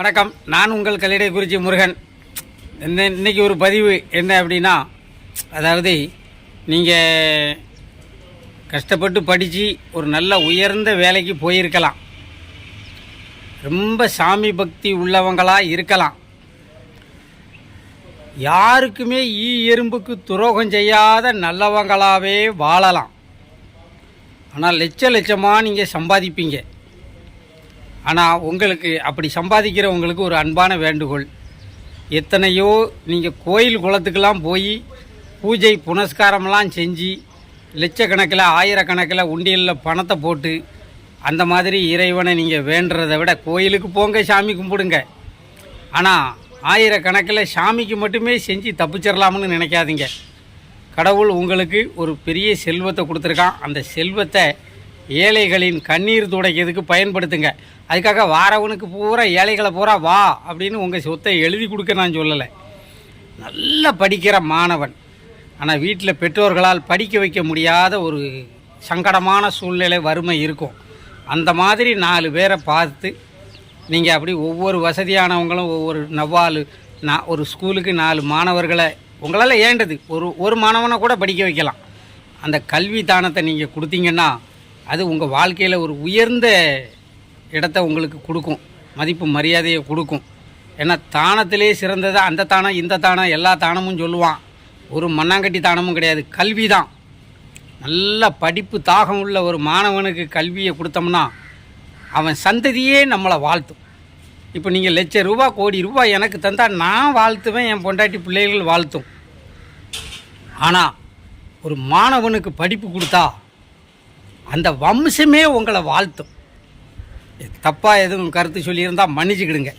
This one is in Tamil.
வணக்கம். நான் உங்கள் கல்லிடை குறிச்சி முருகன். இந்த இன்றைக்கி ஒரு பதிவு என்ன அப்படின்னா அதாவது நீங்கள் கஷ்டப்பட்டு படித்து ஒரு நல்ல உயர்ந்த வேலைக்கு போயிருக்கலாம். ரொம்ப சாமி பக்தி உள்ளவங்களாக இருக்கலாம். யாருக்குமே ஈ எறும்புக்கு துரோகம் செய்யாத நல்லவங்களாகவே வாழலாம். ஆனால் லட்ச லட்சமாக நீங்கள் சம்பாதிப்பீங்க. ஆனால் உங்களுக்கு அப்படி சம்பாதிக்கிறவங்களுக்கு ஒரு அன்பான வேண்டுகோள். எத்தனையோ நீங்கள் கோயில் குளத்துக்கெல்லாம் போய் பூஜை புனஸ்காரம்லாம் செஞ்சு லட்சக்கணக்கில் ஆயிரக்கணக்கில் உண்டியலில் பணத்தை போட்டு அந்த மாதிரி இறைவனை நீங்கள் வேண்டுறதை விட கோயிலுக்கு போங்க சாமி கும்பிடுங்க. ஆனால் ஆயிரக்கணக்கில் சாமிக்கு மட்டுமே செஞ்சு தப்பிச்சிடலாம்னு நினைக்காதீங்க. கடவுள் உங்களுக்கு ஒரு பெரிய செல்வத்தை கொடுத்துருக்கான். அந்த செல்வத்தை ஏழைகளின் கண்ணீர் துடைக்கிறதுக்கு பயன்படுத்துங்க. அதுக்காக வாரவனுக்கு பூரா ஏழைகளை பூரா வா அப்படின்னு உங்கள் சொத்தை எழுதி கொடுக்க நான் சொல்லலை. நல்லா படிக்கிற மாணவன். ஆனால் வீட்டில் பெற்றோர்களால் படிக்க வைக்க முடியாத ஒரு சங்கடமான சூழ்நிலை வறுமை இருக்கும். அந்த மாதிரி நாலு பேரை பார்த்து நீங்கள் அப்படி ஒவ்வொரு வசதியானவங்களும் ஒவ்வொரு நவ்வாலு நான் ஒரு ஸ்கூலுக்கு நாலு மாணவர்களை உங்களால் ஏண்டது? ஒரு ஒரு மாணவனை கூட படிக்க வைக்கலாம். அந்த கல்வி தானத்தை நீங்கள் கொடுத்தீங்கன்னா அது உங்கள் வாழ்க்கையில் ஒரு உயர்ந்த இடத்த உங்களுக்கு கொடுக்கும். மதிப்பு மரியாதையை கொடுக்கும். ஏன்னா தானத்திலே சிறந்தது அந்த தானம் இந்த தானம் எல்லா தானமும் சொல்லுவான். ஒரு மண்ணாங்கட்டி தானமும் கிடையாது கல்வி தான் நல்ல படிப்பு தாகம் உள்ள ஒரு மாணவனுக்கு கல்வியை கொடுத்தோம்னா அவன் சந்ததியே நம்மளை வாழ்த்தும். இப்போ நீங்கள் லட்ச ரூபா கோடி ரூபாய் எனக்கு தந்தால் நான் வாழ்த்துவேன் என் பொண்டாட்டி பிள்ளைகள் வாழ்த்தும். ஆனால் ஒரு மாணவனுக்கு படிப்பு கொடுத்தா அந்த வம்சமே உங்களை வாழ்த்தும். தப்பாக எதுவும் கருத்து சொல்லியிருந்தால் மன்னிச்சுக்கிடுங்க.